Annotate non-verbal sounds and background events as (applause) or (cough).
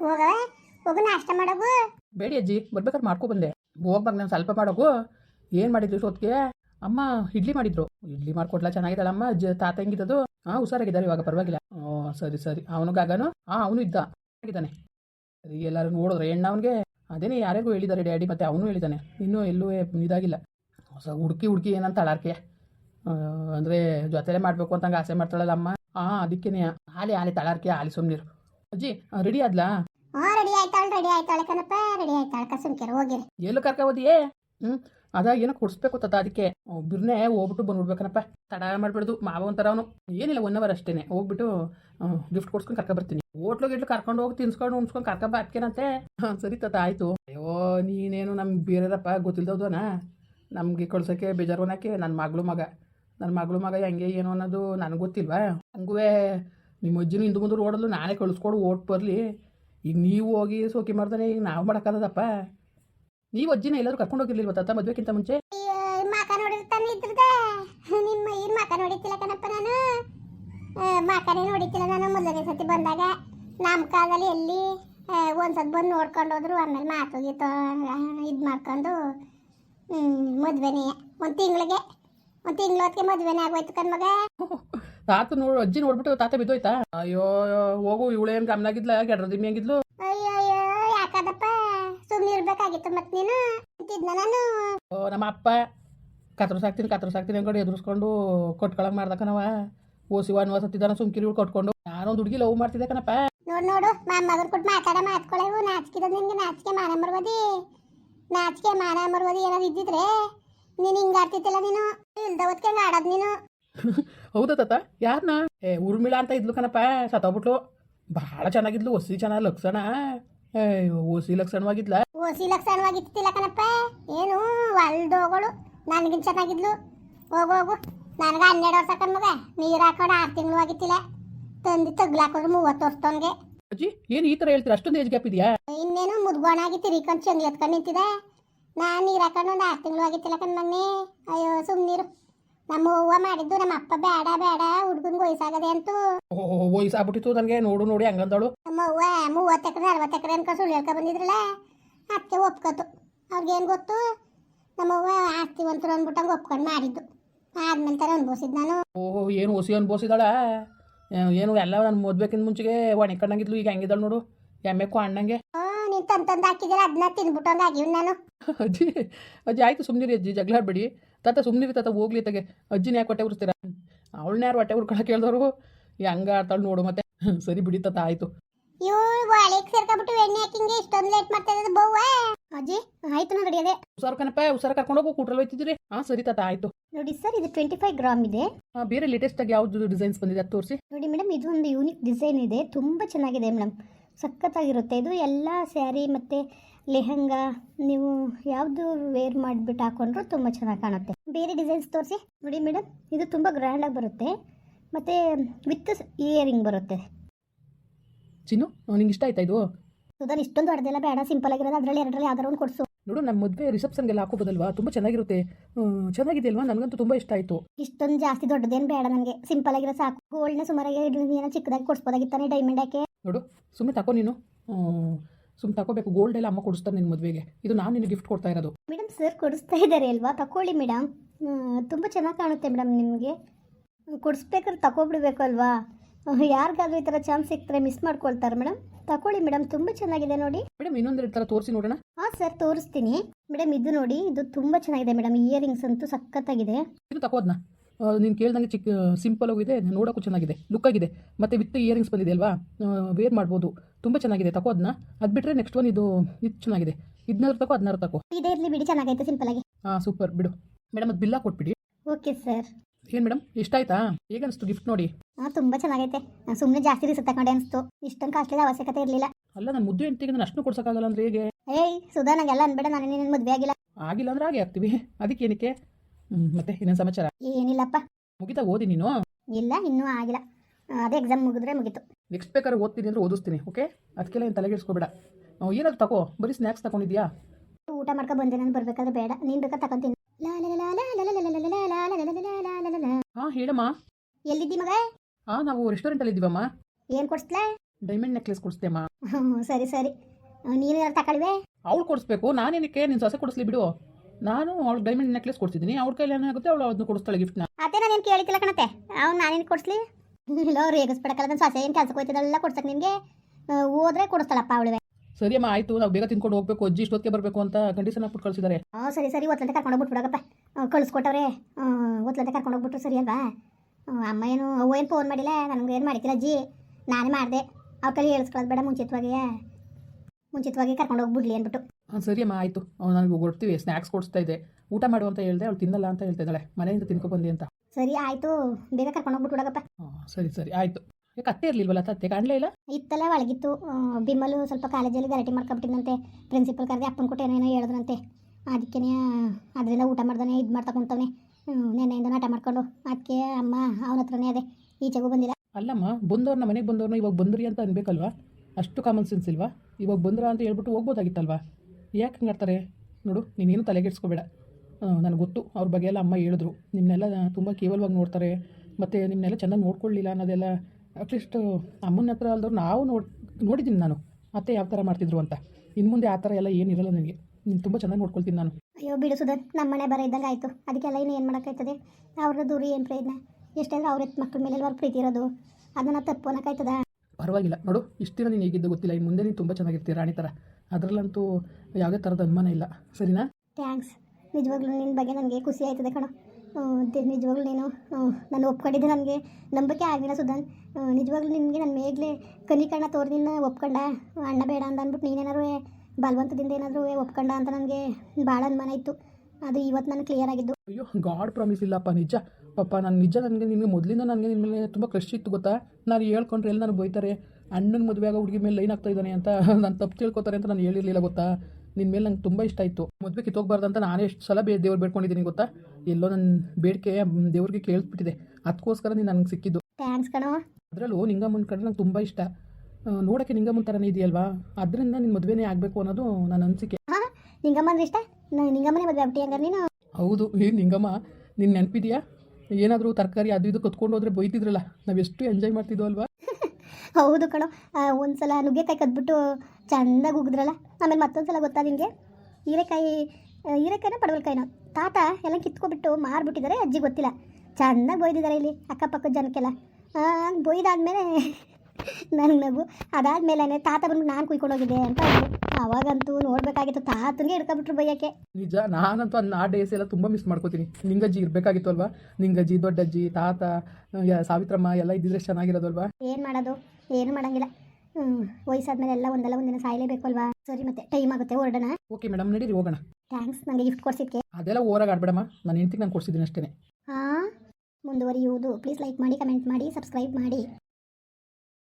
ಹೋಗವ ಹೋಗು ನಾಷ್ಟ ಮಾಡೋಗು. ಬೇಡಿ ಅಜ್ಜಿ, ಬರ್ಬೇಕಾದ್ರೆ ಮಾಡ್ಕೊ ಬಂದೆ. ಹೋಗ್ಬಾಗ ನಾನು ಸ್ವಲ್ಪ ಮಾಡೋಗು. ಏನು ಮಾಡಿದ್ರು ಸೋತ್ಗೆ? ಅಮ್ಮ, ಇಡ್ಲಿ ಮಾಡಿದ್ರು. ಇಡ್ಲಿ ಮಾಡ್ಕೊಡ್ಲ ಚೆನ್ನಾಗಿದ್ದಲ್ಲ ಅಮ್ಮ. ಅಜ್ಜ, ತಾತ ಹೆಂಗಿದ್ದದು? ಹಾಂ ಹುಷಾರಾಗಿದ್ದಾರೆ, ಇವಾಗ ಪರವಾಗಿಲ್ಲ. ಓ, ಸರಿ ಸರಿ. ಅವನಿಗಾಗನು ಹಾ ಅವನು ಇದ್ದ. ಆಗಿದ್ದಾನೆ ಸರಿ, ಎಲ್ಲರೂ ನೋಡಿದ್ರೆ ಹೆಣ್ಣ ಅವನಿಗೆ. ಅದೇನೆ ಯಾರಿಗೂ ಹೇಳಿದ್ದಾರೆ ಡ್ಯಾಡಿ, ಮತ್ತೆ ಅವನು ಹೇಳಿದ್ದಾನೆ ಇನ್ನೂ ಎಲ್ಲೂ ಇದಾಗಿಲ್ಲ. ಹೊಸ ಹುಡುಕಿ ಹುಡುಕಿ ಏನಂತ ಅಳಾರ್ಕೆ. ಅಂದರೆ ಜೊತೆಲೇ ಮಾಡಬೇಕು ಅಂತಂಗೆ ಆಸೆ ಮಾಡ್ತಾಳಲ್ಲ ಅಮ್ಮ. ಹಾಂ ಅದಕ್ಕೇನೆ ಹಾಲಿ ಹಾಲಿ ತಳಾರ್ಕೆ, ಹಾಲಿ ಸುಮ್ಮನಿರು ಅಜ್ಜಿ ರೆಡಿ ಆದ್ಲಾ? ಹಾ ರೆಡಿ ಆಯ್ತಾಳ ರೆಡಿ ಆಯ್ತಾಳ ಕಣಪ್ಪ ರೆಡಿ ಆಯ್ತಾಳ. ಹೋಗಿರಿ. ಎಲ್ಲೂ ಕರ್ಕ ಹೋದಿಯೇ ಹ್ಞೂ ಅದ ಏನೋ ಕೊಡಿಸ್ಬೇಕು ತದ ಅದಕ್ಕೆ. ಒಬ್ಬರನ್ನೇ ಹೋಗ್ಬಿಟ್ಟು ಬಂದ್ಬಿಡ್ಬೇಕನಪ್ಪ ತಡ ಮಾಡ್ಬಿಡ್ದು, ಮಾವ ಒಂಥರ ಅವನು. ಏನಿಲ್ಲ ಒನ್ ಅವರ್ ಅಷ್ಟೇನೆ. ಹೋಗ್ಬಿಟ್ಟು ಗಿಫ್ಟ್ ಕೊಡ್ಸ್ಕೊಂಡು ಕರ್ಕ ಬರ್ತೀನಿ. ಹೋಟ್ಲು, ಗಿಟ್ಲು ಕರ್ಕೊಂಡು ಹೋಗಿ ತಿನ್ಸ್ಕೊಂಡು, ಉಣ್ಸ್ಕೊಂಡು ಕರ್ಕ ಅದಕ್ಕೇನಂತೆ ಹಾಂ, ಸರಿ ತಾತ, ಆಯಿತು. ಅಯ್ಯೋ, ನೀನೇನು ನಮ್ಗೆ ಬೇರೆರಪ್ಪ ಗೊತ್ತಿಲ್ದವನ ನಮಗೆ ಕಳ್ಸೋಕ್ಕೆ ಬೇಜಾರು ಅನ್ನೋಕ್ಕೆ ನನ್ನ ಮಗಳು ಮಗ. ನನ್ನ ಮಗಳು ಮಗ ಹೆಂಗೆ, ಏನು ಅನ್ನೋದು ನನಗೆ ಗೊತ್ತಿಲ್ವಾ? ಹಂಗೂ ನಿಮ್ಮ ಅಜ್ಜಿನೂ ಹಿಂದೆ ಮುಂದೆ ಓಡಲು ನಾನೇ ಕಳಿಸ್ಕೊಡು, ಓಟ್ ಬರಲಿ. ಈಗ ನೀವು ಹೋಗಿ ಸೋಕಿ ಮಾಡ್ದಾನೆ ಈಗ ನಾವು ಮಾಡೋಕ್ಕಾಗದಪ್ಪ ನೀವು ಅಜ್ಜಿನ ಎಲ್ಲರೂ ಕರ್ಕೊಂಡು ಹೋಗಿರ್ಲಿಲ್ವ ತಾತ ಮದ್ವೆಕ್ಕಿಂತ ಮುಂಚೆ? ಮಾಕ ನೋಡಿರ್ತಾನೆ ಇದ್ರದ. ನಿಮ್ಮ ಈ ಮಾಕ ನೋಡಿತಿಲ್ಲ ಕಣಪ್ಪ ನಾನು. ಮಾಕನೇ ನೋಡಿತಿಲ್ಲ ನಾನು ಮೊದಲನೇ ಸತಿ ಬಂದಾಗ. ನಮ್ಮ ಕಾಲದಲ್ಲಿ ಎಲ್ಲಿ ಒಂದ್ಸತಿ ಬಂದು ನೋಡ್ಕೊಂಡು ಹೋದ್ರು ಆಮೇಲೆ ಮಾತು ಗೀತು ಇದು ಮಾಡ್ಕೊಂಡು ಮದುವೆನೇ. ಒಂದು ತಿಂಗಳಿಗೆ ಒಂದು ತಿಂಗಳ ಹೊತ್ತಿಗೆ ಮದ್ವೆನೇ ಆಗೋಯ್ತು ಕಣ್ಮಗ ತಾತ ನೋಡು ಅಜ್ಜಿ ನೋಡ್ಬಿಟ್ಟು ತಾತ ಬಿದ್ದೋಯ್ತಾ? ಅಯ್ಯೋ ಹೋಗು ಇವಳೇನು ಗಮನಾಗಿದ್ಲ ಗೆಡ್ರ ದಿಮ್ಮಿ ಹೆಂಗಿದ್ಲು? ಅಯ್ಯೋ ಯಾಕದಪ್ಪ? ಸುಮ್ಮನೆ ಇರ್ಬೇಕಾಗಿತ್ತು ಮತ್ತೆ ನೀನು? ನಾನು? ಓ ನಮ್ಮ ಅಪ್ಪ. ಕತ್ರ ಹಾಕ್ತೀನಿ ಕತ್ರ ಸಾಕ್ತೀನಿ ಅಂಗಡಿ ಎದುರಿಸ್ಕೊಂಡು ಕೊಟ್ಕೊಳಂಗೆ ಮಾಡ್ದಕನವ ಓ ಒನ್ ವಸತ್ತಿದ್ದಾನ ಸುಮ್ಕಿರಿ ಇವ್ಳು ಕೊಟ್ಕೊಂಡು. ನಾನೊಂದು ಹುಡುಗಿ ಲವ್ ಮಾಡ್ತಿದ್ದೆ ಕಣಪ್ಪ. ನೋಡು ನೋಡು ಮಾಮಗರ್ ಕೊಟ್ಟು ಮಾತಾಡ ಮಾತ್ಕೊಳೆವು ನಾಚಿಕೆದ ನಿನ್ಗೆ ನಾಚಿಕೆ ಮಾನ ಮರ್ವದಿ. ನಾಚಿಕೆ ಮಾನ ಮರ್ವದಿ ಏನಾದ್ರು ಇದ್ದಿದ್ರೆ ನೀನು ಹಿಂಗಾಡ್ತಿದ್ದಿಲ್ಲ ನೀನು? ಇಲ್ದ ಹೊತ್ಕೆ ಆಡೋದು ನೀನು? (laughs) ಹೌದಾ ತಾತ ಯಾರನ್ನ ಏ ಊರ್ಮಿಳ ಅಂತ ಇದ್ಲು ಕಣಪ್ಪ ಸತ್ತೋಗ್ಬಿಟ್ಲು. ಭಾಳ ಚೆನ್ನಾಗಿದ್ಲು ಒಸಿ ಚೆನ್ನಾಗಿ ಲಕ್ಷಣ. ಓಸಿ ಲಕ್ಷಣವಾಗಿದ್ಲ. ಓಸಿ ಲಕ್ಷಣವಾಗಿತ್ತಿಲ್ಲ ಕಣಪ್ಪ ಏನು ಹೊಲ್ದೋಗಳು ನನಗಿನ್ ಚೆನ್ನಾಗಿದ್ಲು. ಹೋಗು ಹೋಗು ನನಗೆ ಹನ್ನೆರಡು ವರ್ಷ ಕಣ್ಮಗ ನೀರು ಹಾಕೊಂಡು ಆರು ತಿಂಗಳು ಆಗಿತ್ತಿಲ್ಲ ತಂದು ತಗ್ಲಾಕೊಂಡ್ರು ಮೂವತ್ತು ವರ್ಷದವನ್ಗೆ. ಅಜ್ಜಿ ಏನು ಈ ಥರ ಹೇಳ್ತೀರಾ? ಅಷ್ಟೊಂದು ಏಜ್ ಗ್ಯಾಪ್ ಇದೆಯಾ? ಇನ್ನೇನು ಮುದ್ಗೋಣಾಗಿ ತಿರ್ಕೊಂಡು ಚಂಗ್ಲಿ ಎತ್ಕೊಂಡು ನಿಂತಿದೆ. ನಾನು ನೀರು ಹಾಕೊಂಡು ಒಂದು ಆರು ತಿಂಗಳು ಆಗಿತ್ತಿಲ್ಲ ಕಣ್ಮನ್ನಿ ಅಯ್ಯೋ ಸುಮ್ಮನಿರು ನಮ್ಮ ಹೂವ ಮಾಡಿದ್ದು ನಮ್ಮ ಅಪ್ಪ ಬೇಡ ಬೇಡ ಹುಡುಗನ್ ವಯಸ್ಸಾಗದೆ ಅಂತೂ. ವಯಸ್ಸಾಗ್ಬಿಟ್ಟಿತ್ತು ನನಗೆ ನೋಡು ನೋಡಿ ಹಂಗಂದಳು. ನಮ್ಮ ಅವ್ವ ಮೂವತ್ತು ಎಕರೆ ನಲ್ವತ್ತು ಎಕರೆ ಅನ್ಕೊ ಸುಳ್ಳು ಹೇಳ್ಕೊ ಬಂದಿದ್ರಲ್ಲ ಅದಕ್ಕೆ ಅವ್ರಿಗೆ ಅವ್ರಿಗೇನು ಗೊತ್ತು? ನಮ್ಮವ್ವ ಆಸ್ತಿವಂತರು ಅಂದ್ಬಿಟ್ಟಂಗೆ ಒಪ್ಕೊಂಡು ಮಾಡಿದ್ದು. ಆದ್ಮೇಲೆ ಥರ ಅನ್ಭವಿಸಿದ್ ನಾನು. ಓಹೋ ಏನು ಹೊಸಿ ಅನ್ಬೋಸಿದಾಳ ಏನು ಎಲ್ಲ ನಾನು ಮದ್ಬೇಕಿಂತ ಮುಂಚೆಗೆ ಒಣಕಂಡಂಗಿದ್ಲು ಈಗ ಹೆಂಗಿದ್ದಾಳು ನೋಡು ಎಮ್ಮೆ ಕೊಂಡಂಗೆ ಆ, ನೀನ್ ತಂದ್ ತಂದು ಹಾಕಿದ್ರೆ ಅದನ್ನ ತಿನ್ಬಿಟ್ಟಂಗೆ ಆಗಿವ್ ನಾನು. ಅಜ್ಜಿ ಅಜ್ಜಿ ಆಯ್ತು ಸುಮ್ಮನಿರಿ ಅಜ್ಜಿ ಜಗಳ ಆಡ್ಬೇಡಿ ತಾತ ಸುಮ್ಮನಿರಿ ತಾತ ಹೋಗ್ಲಿ ತಗೆ. ಅಜ್ಜಿನ ಯಾಕೆ ಹೊಟ್ಟೆ ಉರಿಸ್ತೀರಾ? ಅವಳನ್ನ ಯಾರು ಹೊಟ್ಟೆ ಉರ್ಕೊಳಕ್ಕೆ ಹೇಳ್ದವ್ರು? ಹಂಗ ಆಡ್ತಾಳು ನೋಡು ಮತ್ತೆ. ಸರಿ ಬಿಡಿ ತಾತ ಆಯ್ತು. ಇವು ಒಳಗೆ ಸೇರ್ಕೊಬಿಟ್ಟು ಎಣ್ಣೆ ಹಾಕಿಂಗೆ ಇಷ್ಟೊಂದು ಲೇಟ್ ಮಾಡ್ತಾ ಇರೋದು ಬವ್ವ. ಅಜ್ಜಿ ಆಯ್ತು ನಾ ಅದೇ ಹುಷಾರು ಕಣಪ್ಪ ಹುಷಾರು ಕರ್ಕೊಂಡು ಹೋಗು ಕೂಟ್ರಲ್ಲಿ ಹೋಯ್ತಿದ್ರಿ ಹಾಂ ಸರಿ ತಾತ ಆಯ್ತು. ನೋಡಿ ಸರ್ ಇದು ಟ್ವೆಂಟಿ ಫೈವ್ ಗ್ರಾಮ್ ಇದೆ. ಹಾಂ ಬೇರೆ ಲೇಟೆಸ್ಟ್ ಆಗಿ ಯಾವ್ದು ಡಿಸೈನ್ಸ್ ಬಂದಿದೆ ಅದು ತೋರಿಸಿ. ನೋಡಿ ಮೇಡಮ್ ಇದು ಒಂದು ಯೂನಿಕ್ ಡಿಸೈನ್ ಇದೆ. ತುಂಬ ಚೆನ್ನಾಗಿದೆ ಮೇಡಮ್ ಸಖತ್ತಾಗಿರುತ್ತೆ. ಇದು ಎಲ್ಲ ಸ್ಯಾರಿ ಮತ್ತು ಲೆಹಂಗಾ ನೀವು ಯಾವುದು ವೇರ್ ಮಾಡಿಬಿಟ್ಟು ಹಾಕೊಂಡ್ರು ತುಂಬ ಚೆನ್ನಾಗಿ ಕಾಣುತ್ತೆ. ಬೇರೆ ಡಿಸೈನ್ಸ್ ತೋರಿಸಿ. ನೋಡಿ ಮೇಡಮ್ ಇದು ತುಂಬ ಗ್ರ್ಯಾಂಡಾಗಿ ಬರುತ್ತೆ. ಮತ್ತು ವಿತ್ ಇಯರಿಂಗ್ ಬರುತ್ತೆ. ಚಿನ್ನು ನಿಂಗೆ ಇಷ್ಟ ಆಯ್ತಾ ಇದು? ಸುಧಾನ್ ಇಷ್ಟೊಂದು ದೊಡ್ಡದಲ್ಲ ಬೇಡ. ಸಿಂಪಲ್ ಆಗಿರೋದು ಅದರಲ್ಲಿ ಎರಡರಲ್ಲಿ ಯಾವ್ದಾರು ಒಂದು ಕೊಡಿಸು. ನೋಡು ನಮ್ಮ ಮದುವೆ ರಿಸೆಪ್ಷನ್ಗೆಲ್ಲ ಹಾಕೋಬೋದಲ್ವಾ ತುಂಬ ಚೆನ್ನಾಗಿರುತ್ತೆ. ಹ್ಮ್, ಚೆನ್ನಾಗಿದೆ ಅಲ್ವಾ ನನಗಂತೂ ತುಂಬ ಇಷ್ಟ ಆಯಿತು. ಇಷ್ಟೊಂದು ಜಾಸ್ತಿ ದೊಡ್ಡದೇನು ಬೇಡ ನನಗೆ. ಸಿಂಪಲ್ ಆಗಿರೋ ಸಾಕು. ಗೋಲ್ಡ್ನ ಸುಮಾರಾಗಿ ಏನೋ ಚಿಕ್ಕದಾಗಿ ಕೊಡಿಸ್ಬೋದಾಗಿತ್ತಾನೆ ಡೈಮಂಡ್ ಯಾಕೆ ನೋಡು ಸುಮ್ಮನೆ ತಕೋ ನೀನು. ಸುಮ್ಮನೆ ತಗೋಬೇಕು ಗೋಲ್ಡ್ ಎಲ್ಲ ಅಮ್ಮ ಕೊಡಿಸ್ತಾರೆ ನಿನ್ನ ಮದುವೆಗೆ. ಇದು ನಾನು ನಿನಗೆ ಗಿಫ್ಟ್ ಕೊಡ್ತಾ ಇರೋದು. ಮೇಡಮ್ ಸರ್ ಕೊಡಿಸ್ತಾ ಇದ್ದಾರೆ ಅಲ್ವಾ? ತಕೊಳ್ಳಿ ಮೇಡಮ್ ತುಂಬ ಚೆನ್ನಾಗಿ ಕಾಣುತ್ತೆ ಮೇಡಮ್ ನಿಮಗೆ. ಕೊಡಿಸ್ಬೇಕಾದ್ರೆ ತಗೊಬಿಡ್ಬೇಕು ಅಲ್ವಾ? ಯಾರಿಗಾದ್ರೂ ಈ ಥರ ಚಾನ್ಸ್ ಸಿಕ್ತಾರೆ ಮಿಸ್ ಮಾಡ್ಕೊಳ್ತಾರೆ ಮೇಡಮ್ ತಕೊಳ್ಳಿ ಮೇಡಮ್ ತುಂಬ ಚೆನ್ನಾಗಿದೆ ನೋಡಿ. ಮೇಡಮ್ ಇನ್ನೊಂದು ಥರ ತೋರಿಸಿ ನೋಡೋಣ. ಹಾಂ ಸರ್ ತೋರಿಸ್ತೀನಿ. ಮೇಡಮ್ ಇದು ನೋಡಿ ಇದು ತುಂಬ ಚೆನ್ನಾಗಿದೆ ಮೇಡಮ್ ಇಯರಿಂಗ್ಸ್ ಅಂತೂ ಸಖತ್ತಾಗಿದೆ. ಇದು ತಕೋದ್ನ ನೀನು ಕೇಳ್ದಂಗೆ ಚಿಕ್ಕ ಸಿಂಪಲ್ ಇದೆ ನೋಡೋಕ್ಕೂ ಚೆನ್ನಾಗಿದೆ ಲುಕ್ ಆಗಿದೆ. ಮತ್ತು ವಿತ್ ಇಯರಿಂಗ್ಸ್ ಬಂದಿದೆ ಅಲ್ವಾ? ವೇರ್ ಮಾಡ್ಬೋದು. ತುಂಬ ಚೆನ್ನಾಗಿದೆ ತಕೋದ್ನ ಅದು ಬಿಟ್ಟರೆ ನೆಕ್ಸ್ಟ್ ಒನ್ ಇದು ಇದು ಚೆನ್ನಾಗಿದೆ. ಇದನ್ನಾದ್ರು ತಗೋ ಅದನ್ನಾರು ತಗೋ ಇದೇ ಇರಲಿ ಬಿಡಿ ಚೆನ್ನಾಗೈತೆ ಸಿಂಪಲ್ ಆಗಿ. ಹಾಂ ಸೂಪರ್ ಬಿಡು. ಮೇಡಮ್ ಅದು ಬಿಲ್ಲ ಕೊಟ್ಬಿಡಿ ಓಕೆ ಸರ್ ಏನು ಮೇಡಮ್ ಆಯ್ತಾ ಹೇಗೆ ಅನಿಸ್ತು ಗಿಫ್ಟ್ ನೋಡಿ? ಹಾಂ ತುಂಬ ಚೆನ್ನಾಗೈತೆ. ಸುಮ್ಮನೆ ಜಾಸ್ತಿ ದಿವಸ ತಗೊಂಡೆ ಅನಿಸ್ತು. ಇಷ್ಟೊಂದು ಕಾಸ್ಟ್ಲಿ ಅವಶ್ಯಕತೆ ಇರಲಿಲ್ಲ. ಅಲ್ಲ ನನ್ನ ಮುದ್ದು ಹೆಂಡತಿಗೆ ನಾನು ಅಷ್ಟು ಕೊಡ್ಸೋಕ್ಕಾಗಲ್ಲ ಅಂದ್ರೆ ಹೇಗೆ? ಏಯ್ ಸುಧಾ ನಂಗೆಲ್ಲ ಅನ್ಬೇಡ ನಾನು ನಿನ್ನ ಮದುವೆ ಆಗಿಲ್ಲ. ಆಗಿಲ್ಲ ಅಂದ್ರೆ ಹಾಗೆ ಆಗ್ತೀವಿ. ಅದಕ್ಕೆ ಏನಕ್ಕೆ ಹ್ಮ್ ಮತ್ತೆ ಇನ್ನೊಂದು ಸಮಾಚಾರ ಏನಿಲ್ಲಪ್ಪ ಮುಗಿತಾ ಓದಿ ನೀನು ಇಲ್ಲ ಇನ್ನೂ ಆಗಿಲ್ಲ ಅದೇ ಎಕ್ಸಾಮ್ ಮುಗಿದ್ರೆ ಮುಗಿತು ನೆಕ್ಸ್ಟ್ ಬೇಕಾದ್ರೆ ಓದ್ತೀನಿ ಅಂದ್ರೆ ಓದಿಸ್ತೀನಿ ಓಕೆ ಅದಕ್ಕೆಲ್ಲ ಏನು ತಲೆಗೆಡ್ಸ್ಕೊಬೇಡ ಏನಾದ್ರು ತಗೋ ಬರೀ ಸ್ನ್ಯಾಕ್ಸ್ ತಗೊಂಡಿದ್ಯಾ ಊಟ ಮಾಡ್ಕೊ ಬಂದೆ ನಾನು ಬರ್ಬೇಕಾದ್ರೆ ಬೇಡ ನೀನ್ ಬೇಕಾ ತಗೊಂತೀನಿ ಹಾ ಹೇಳಮ್ಮ ಎಲ್ಲಿದ್ದಿ ಮಗ ಹಾ ನಾವು ರೆಸ್ಟೋರೆಂಟ್ ಅಲ್ಲಿ ಇದೀವಮ್ಮ ಏನ್ ಕೊಡ್ಸ್ಲಾ ಡೈಮಂಡ್ ನೆಕ್ಲೆಸ್ ಕೊಡಿಸ್ತೇಮ್ಮ ಹ್ಮ್, ಸರಿ ಸರಿ ನೀನು ಯಾರು ತಗೊಳ್ವೆ ಅವ್ಳು ಕೊಡಿಸ್ಬೇಕು ನಾನೇನಕ್ಕೆ ನಿನ್ ಸೊಸೆ ಕೊಡಿಸ್ಲಿ ಬಿಡು ನಾನು ಅವಳು ಡೈಮಂಡ್ ನೆಕ್ಲೆಸ್ ಕೊಡ್ತಿದ್ದೀನಿ. ಅವ್ರ ಕೈಲಿ ಏನಾಗುತ್ತೆ ಅವಳು ಅದನ್ನ ಕೊಡಿಸ್ತಾಳೆ ಗಿಫ್ಟ್ನ ಅದೇ ನಾನೇನು ಕೇಳಿತಿಲ್ಲ ಕಣತೆ. ಅವ್ನು ನಾನೇನು ಕೊಡಿಸ್ಲಿ? ಇಲ್ಲ ಅವ್ರು ರೇಗಿಸ್ಬಿಡಕ್ಕಲ್ಲ ನನ್ನ ಸೊಸೆ ಏನು ಕೆಲ್ಸಕ್ಕೆ ಹೋಯ್ತದೆಲ್ಲ ಕೊಡ್ಸಕ್ಕೆ ನಿನಗೆ? ಹೋದ್ರೆ ಕೊಡಿಸ್ತಾಳಪ್ಪ ಅವಳಿವೆ ಸರಿ ಅಮ್ಮ ಆಯಿತು ನಾವು ಬೇಗ ತಿನ್ಕೊಂಡು ಹೋಗ್ಬೇಕು ಅಜ್ಜಿ ಇಷ್ಟೊತ್ತಿಗೆ ಬರಬೇಕು ಅಂತ ಕಂಡೀಷನ್ ಹಾಕ್ಬಿಟ್ಟು ಕಳಿಸಿದ್ದಾರೆ ಹ್ಞೂ ಸರಿ ಸರಿ ಒತ್ತಲಂತೆ ಕರ್ಕೊಂಡು ಹೋಗ್ಬಿಟ್ಬಿಡಪ್ಪ ಕಳಿಸ್ಕೊಟ್ಟವ್ರೆ. ಒತ್ತಲಂತೆ ಕರ್ಕೊಂಡು ಹೋಗ್ಬಿಟ್ರು ಸರಿ ಅಲ್ವಾ? ಅಮ್ಮ ಏನು ಅವ್ವ ಏನು ಫೋನ್ ಮಾಡಿಲ್ಲ? ನನಗೆ ಏನು ಮಾಡಿಕ್ಕಿಲ್ಲ ಅಜ್ಜಿ? ನಾನೇ ಮಾಡಿದೆ. ಅವ್ರ ಕೈಲಿ ಹೇಳಿಸ್ಕೊಳ್ಳೋದು ಬೇಡ ಮುಂಚಿತವಾಗಿ. ಮುಂಚಿತವಾಗಿ ಕರ್ಕೊಂಡು ಹೋಗ್ಬಿಡ್ಲಿ ಅಂದ್ಬಿಟ್ಟು. ಹಾಂ ಸರಿ ಅಮ್ಮ ಆಯಿತು. ನನಗೆ ಹೊರಡ್ತೀವಿ ಸ್ನ್ಯಾಕ್ಸ್ ಕೊಡಿಸ್ತಾ ಇದೆ. ಊಟ ಮಾಡು ಅಂತ ಹೇಳಿದೆ ಅವ್ಳು ತಿನ್ನಲ್ಲ ಅಂತ ಹೇಳ್ತಾ ಇದ್ದಾಳೆ ಮನೆಯಿಂದ ತಿನ್ಕೊಬಂದಿ ಅಂತ. ಸರಿ ಆಯಿತು. ಬೇಗ ಕರ್ಕೊಂಡು ಹೋಗ್ಬಿಟ್ಟು ಹಾಂ ಸರಿ ಸರಿ ಆಯಿತು. ಯಾಕೆ ಅತ್ತೆ ಇರಲಿಲ್ವಲ್ಲ ಅತ್ತೆ ಕಾಣಲೇ ಇಲ್ಲ? ಇತ್ತಲ್ಲ ಒಳಗಿತ್ತು. ಬಿಮ್ಮಲು ಸ್ವಲ್ಪ ಕಾಲೇಜಲ್ಲಿ ಗಲಾಟೆ ಮಾಡ್ಕೊಬಿಟ್ಟಿದ್ದಂತೆ ಪ್ರಿನ್ಸಿಪಲ್ ಕರೆದೆ ಅಪ್ಪನ ಕೊಟ್ಟು ಏನೇನೋ ಹೇಳಿದ್ರಂತೆ. ಅದಕ್ಕೆ ಅದರಿಂದ ಊಟ ಮಾಡ್ದಾನೆ ಇದು ಮಾಡ್ತಾ ಕುಂತವನೆ. ನೆನ್ನೆಯಿಂದ ನಾಟ ಮಾಡ್ಕೊಂಡು. ಅದಕ್ಕೆ ಅಮ್ಮ ಅವನ ಹತ್ರನೇ ಅದೇ. ಈಚೆಗೂ ಬಂದಿಲ್ಲ. ಅಲ್ಲಮ್ಮ ಬಂದವ್ರನ್ನ ಮನೆಗೆ ಬಂದವ್ರನ್ನ ಇವಾಗ ಬಂದ್ರಿ ಅಂತ ಅನ್ಬೇಕಲ್ವಾ? ಅಷ್ಟು ಕಾಮನ್ ಸೆನ್ಸ್ ಇಲ್ವಾ? ಇವಾಗ ಬಂದ್ರ ಅಂತ ಹೇಳ್ಬಿಟ್ಟು ಹೋಗ್ಬೋದಾಗಿತ್ತಲ್ವಾ? ಯಾಕೆ ಹಂಗಾಡ್ತಾರೆ ನೋಡು ನೀನೇನು ತಲೆಗೆಡ್ಸ್ಕೊಬೇಡ. ನನಗೆ ಗೊತ್ತು ಅವ್ರ ಬಗ್ಗೆ ಎಲ್ಲ ಅಮ್ಮ ಹೇಳಿದ್ರು. ನಿಮ್ಮನ್ನೆಲ್ಲ ತುಂಬ ಕೇವಲವಾಗಿ ನೋಡ್ತಾರೆ. ಮತ್ತು ನಿಮ್ಮನ್ನೆಲ್ಲ ಚೆನ್ನಾಗಿ ನೋಡ್ಕೊಳ್ಳಿಲ್ಲ ಅನ್ನೋದೆಲ್ಲ ಅಟ್ಲೀಸ್ಟ್ ಅಮ್ಮನ ಹತ್ರ ಅಲ್ದವ್ರು ನಾವು ನೋಡ್ ನೋಡಿದ್ದೀನಿ ನಾನು. ಅತ್ತೆ ಯಾವ ಥರ ಮಾಡ್ತಿದ್ರು ಅಂತ. ಇನ್ನು ಮುಂದೆ ಆ ಥರ ಎಲ್ಲ ಏನಿರಲ್ಲ ನನಗೆ. ನೀನು ತುಂಬ ಚೆನ್ನಾಗಿ ನೋಡ್ಕೊಳ್ತೀನಿ ನಾನು. ಅಯ್ಯೋ ಬಿಡು ಸುಧನ್ ನಮ್ಮ ಮನೆ ಬರ ಇದ್ದಂಗೆ ಆಯಿತು. ಅದಕ್ಕೆಲ್ಲ ಇನ್ನು ಏನು ಮಾಡೋಕ್ಕಾಯ್ತದೆ? ಅವ್ರನ್ನ ದೂರ ಏನು ಪ್ರಯತ್ನ? ಎಷ್ಟೆಲ್ಲ ಅವ್ರ ಎತ್ತು ಮಕ್ಕಳ ಮೇಲೆ ಅವ್ರ ಪ್ರೀತಿ ಇರೋದು? ಅದನ್ನು ತಪ್ಪು ಅನ್ನೋಕ್ಕಾಯ್ತದ? ಪರವಾಗಿಲ್ಲ. ನೋಡು ಇಷ್ಟಿನ ನೀನು ಹೇಗಿದ್ದು ಗೊತ್ತಿಲ್ಲ. ಇನ್ನು ಮುಂದೆ ನೀನು ತುಂಬ ಚೆನ್ನಾಗಿರ್ತೀಯ ರಾಣಿ ಥರ ಅದರಲ್ಲಂತೂ ಯಾವುದೇ ಥರದ ಅನುಮಾನ ಇಲ್ಲ. ಸರಿನಾ? ಥ್ಯಾಂಕ್ಸ್. ನಿಜವಾಗ್ಲೂ ನಿನ್ನ ಬಗ್ಗೆ ನನಗೆ ಖುಷಿ ಆಯ್ತದೆ ಕಣ. ನಿಜವಾಗ್ಲೂ ನೀನು ನಾನು ಒಪ್ಕೊಂಡಿದ್ದೆ ನನಗೆ. ನಂಬಿಕೆ ಆಗಿಲ್ಲ ಸುಧನ್. ನಿಜವಾಗ್ಲೂ ನಿನಗೆ ನನ್ನ ಮೇಗ್ಲೆ ಕನಿ ಕಣ ತೋರಿ ನಿನ್ನ ಒಪ್ಕೊಂಡ? ಅಣ್ಣ ಬೇಡ ಅಂತ ಅಂದ್ಬಿಟ್ಟು ನೀನೇನಾದ್ರು ಬಲವಂತದಿಂದ ಏನಾದರೂ ಒಪ್ಕೊಂಡ ಅಂತ ನನಗೆ ಭಾಳ ಅನುಮಾನ ಇತ್ತು. ಅದು ಇವತ್ತು ನನಗೆ ಕ್ಲಿಯರ್ ಆಗಿದ್ದು. ಅಯ್ಯೋ ಗಾಡ್ ಪ್ರಾಮಿಸ್ ಇಲ್ಲಪ್ಪ ನಿಜ. ಪಪ್ಪ ನಾನು ನಿಜ ನನಗೆ ನಿಮಗೆ ಮೊದಲಿಂದ ನನಗೆ ನಿನ್ನ ಮೇಲೆ ತುಂಬ ಕ್ರಶ್ ಇತ್ತು ಗೊತ್ತಾ? ನಾನು ಹೇಳ್ಕೊಂಡ್ರೆ ಎಲ್ಲಿ ನಾನು ಬೈತಾರೆ? ಅಣ್ಣನ ಮದುವೆ ಆಗೋ ಹುಡುಗಿ ಮೇಲೆ ಲೈನ್ ಆಗ್ತಾ ಇದ್ದಾನೆ ಅಂತ ನಾನು ತಪ್ಪು ತಿಳ್ಕೊತಾರೆ ಅಂತ ನಾನು ಹೇಳಿರಲಿಲ್ಲ ಗೊತ್ತಾ? ನಿನ್ನ ಮೇಲೆ ನಂಗೆ ತುಂಬ ಇಷ್ಟ ಆಯಿತು. ಮದುವೆ ಕಿತ್ತೋಗ್ಬಾರ್ದು ಅಂತ ನಾನೇ ಎಷ್ಟು ಸಲ ಬೇ ದೇವ್ರು ಬೇಡ್ಕೊಂಡಿದ್ದೀನಿ ಗೊತ್ತಾ? ಎಲ್ಲೋ ನನ್ನ ಬೇಡಿಕೆ ದೇವ್ರಿಗೆ ಕೇಳಿಸ್ಬಿಟ್ಟಿದೆ ಅದಕ್ಕೋಸ್ಕರ ನೀನು ನನಗೆ ಸಿಕ್ಕಿದ್ದು. ಥ್ಯಾಂಕ್ಸ್ ಕಣೋ. ಅದರಲ್ಲೂ ನಿಂಗಮ್ಮನ ಕಂಡ್ರೆ ನಂಗೆ ತುಂಬ ಇಷ್ಟ. ನೋಡಕ್ಕೆ ನಿಂಗಮ್ಮನ ಥರನೇ ಇದೆಯಲ್ವಾ? ಅದರಿಂದ ನಿನ್ನ ಮದುವೆನೇ ಆಗಬೇಕು ಅನ್ನೋದು ನನ್ನ ಅನಿಸಿಕೆ. ಹಾಂ ನಿಂಗಮ್ಮ ಅಂದ್ರೆ ಇಷ್ಟ? ನಿಂಗಮ್ಮನೇ ಮದುವೆ ಆಗ್ಬಿಟ್ಟು ಹಂಗಾರೆ ನೀನು? ಹೌದು. ಏನು ನಿಂಗಮ್ಮ ನಿನ್ನ ನೆನಪಿದೆಯಾ? ಏನಾದರೂ ತರಕಾರಿ ಅದು ಇದು ಕತ್ಕೊಂಡು ಹೋದ್ರೆ ಬೈತಿದ್ರಲ್ಲ ನಾವು ಎಷ್ಟು ಎಂಜಾಯ್ ಮಾಡ್ತಿದ್ವು ಅಲ್ವಾ ಹೌದು ಕಣೋ. ಒಂದು ಒಂದ್ಸಲ ನುಗ್ಗೆಕಾಯಿ ಕದ್ಬಿಟ್ಟು ಚೆಂದಾಗಿ ಉಗಿದ್ರಲ್ಲ? ಆಮೇಲೆ ಮತ್ತೊಂದು ಸಲ ಗೊತ್ತಾ ನಿನಗೆ ಹೀರೆಕಾಯಿ ಹೀರೆಕಾಯಿನ ಪಡವಲ್ಕಾಯಿನ? ತಾತ ಎಲ್ಲ ಕಿತ್ಕೊಬಿಟ್ಟು ಮಾರ್ಬಿಟ್ಟಿದ್ದಾರೆ ಅಜ್ಜಿ ಗೊತ್ತಿಲ್ಲ. ಚೆನ್ನಾಗಿ ಬೊಯ್ದಿದ್ದಾರೆ ಇಲ್ಲಿ ಅಕ್ಕಪಕ್ಕದ ಜನಕ್ಕೆಲ್ಲ. ಬೊಯ್ದಾದ್ಮೇಲೆ (laughs) ನನಗೆ ನಗು ಅದಾದ್ಮೇಲೆ ತಾತ ಬಂದು ನಾನು ಕುಯ್ಕೊಂಡು ಹೋಗಿದ್ದೆ ಅಂತ. ಅವಾಗಂತೂ ನೋಡ್ಬೇಕಾಗಿತ್ತು ತಾತನಿಗೆ ಹಿಡ್ಕೊಬಿಟ್ರು ಬೈಯಕ್ಕೆ. ನಿಜ ನಾನಂತೂ ಅದನ್ನ ಆ ಡೇಸ್ ಎಲ್ಲ ತುಂಬ ಮಿಸ್ ಮಾಡ್ಕೋತೀನಿ. ನಿಂಗಜ್ಜಿ ಇರಬೇಕಾಗಿತ್ತು ಅಲ್ವಾ? ನಿಂಗಜ್ಜಿ ದೊಡ್ಡಜ್ಜಿ ತಾತ ಸಾವಿತ್ರಮ್ಮ ಎಲ್ಲ ಇದ್ದಿದ್ರೆ ಚೆನ್ನಾಗಿರೋದಲ್ವಾ ಏನು ಮಾಡೋದು? ಏನು ಮಾಡಂಗಿಲ್ಲ. ವಯಸ್ಸಾದ್ಮೇಲೆ ಎಲ್ಲ ಒಂದಲ್ಲ ಒಂದಿನ ಸಾಯಲೇಬೇಕು ಅಲ್ವಾ ಸರಿ ಮತ್ತೆ ಟೈಮ್ ಆಗುತ್ತೆ ಹೊರಡೋಣ. ಓಕೆ ಮೇಡಮ್ ನಡೀರಿ ಹೋಗೋಣ. ಥ್ಯಾಂಕ್ಸ್ ನನಗೆ ಗಿಫ್ಟ್ ಕೊಡ್ಸಿದ್ಕೆ. ಅದೆಲ್ಲ ಓರಾಗ ಆಡ್ಬೇಡಮ್ಮ ನಾನು ಹೆಂಡ್ತಿಗೆ ನಾನು ಕೊಡ್ಸಿದ್ದೀನಿ ಅಷ್ಟೇ ಹಾಂ ಮುಂದುವರಿಯುವುದು. ಪ್ಲೀಸ್ ಲೈಕ್ ಮಾಡಿ ಕಮೆಂಟ್ ಮಾಡಿ ಸಬ್ಸ್ಕ್ರೈಬ್ ಮಾಡಿ.